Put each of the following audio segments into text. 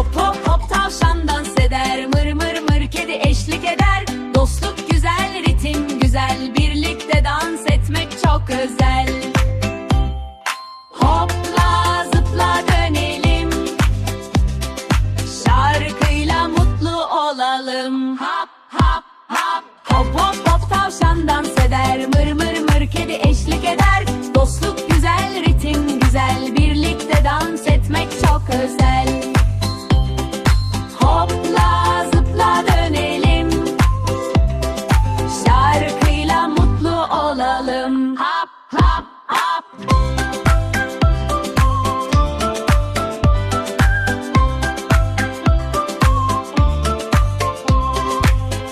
Hop hop hop tavşan dans eder Mır mır mır kedi eşlik eder. Dostluk güzel ritim güzel. Birlikte dans etmek çok özel. Hopla zıpla dönelim. Şarkıyla mutlu olalım. Hop hop hop. Hop hop olalım Hop hop hop.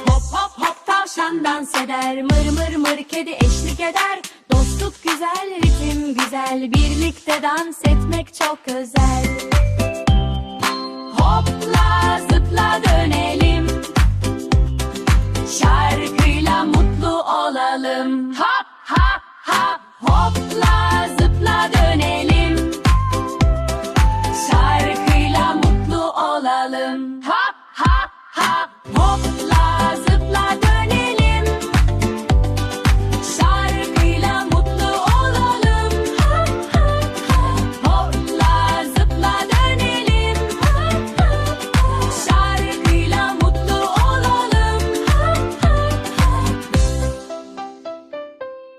Hop hop hop tavşan dans eder. Mır mır mır kedi eşlik eder. Dostluk güzel ritim güzel. Birlikte dans etmek çok özel